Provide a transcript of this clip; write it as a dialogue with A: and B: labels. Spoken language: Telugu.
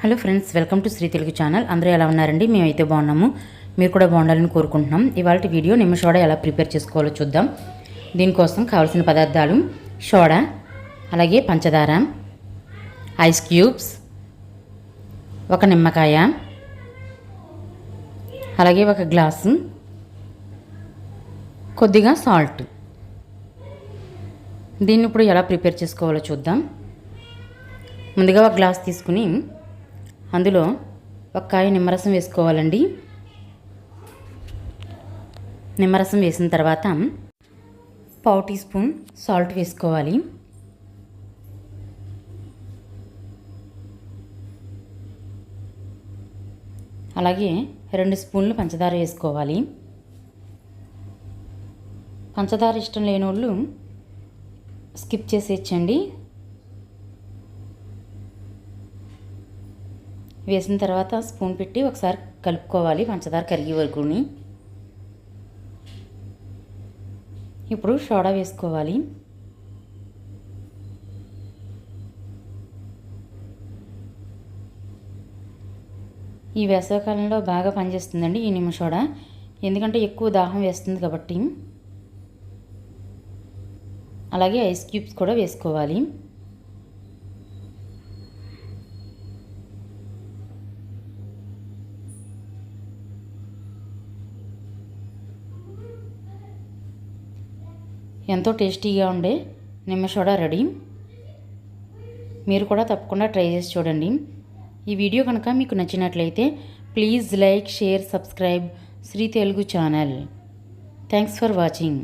A: Hello friends welcome to Sri Telugu channel. అందరూ ఎలా ఉన్నారండి? మేమైతే బాగున్నాము. మీరు కూడా బాగుండాలని కోరుకుంటున్నాం. ఇవాళ వీడియో నిమ్మ సోడా ఎలా ప్రిపేర్ చేసుకోవాలో చూద్దాం. దీనికోసం కావాల్సిన పదార్థాలు సోడా అలాగే పంచదార ఐస్ క్యూబ్స్ ఒక నిమ్మకాయ అలాగే ఒక గ్లాసు కొద్దిగా సాల్ట్. దీన్ని ఇప్పుడు ఎలా ప్రిపేర్ చేసుకోవాలో చూద్దాం. ముందుగా ఒక గ్లాస్ తీసుకుని అందులో ఒక కాయ నిమ్మరసం వేసుకోవాలండి. నిమ్మరసం వేసిన తర్వాత పావు టీ స్పూన్ సాల్ట్ వేసుకోవాలి. అలాగే రెండు స్పూన్లు పంచదార వేసుకోవాలి. పంచదార ఇష్టం లేని వాళ్ళు స్కిప్ చేసేయచ్చండి. వేసిన తర్వాత స్పూన్ పెట్టి ఒకసారి కలుపుకోవాలి పంచదార కరిగే వరకుని. ఇప్పుడు సోడా వేసుకోవాలి. ఈ వేసవికాలంలో బాగా పనిచేస్తుందండి ఈ నిమ్మ సోడా. ఎందుకంటే ఎక్కువ దాహం వేస్తుంది కాబట్టి. అలాగే ఐస్ క్యూబ్స్ కూడా వేసుకోవాలి. ఎంతో టేస్టీగా ఉండే నిమ్మసోడా రెడీ. మీరు కూడా తప్పకుండా ట్రై చేసి చూడండి. ఈ వీడియో కనుక మీకు నచ్చినట్లయితే please like share subscribe Sri Telugu channel. Thanks for watching.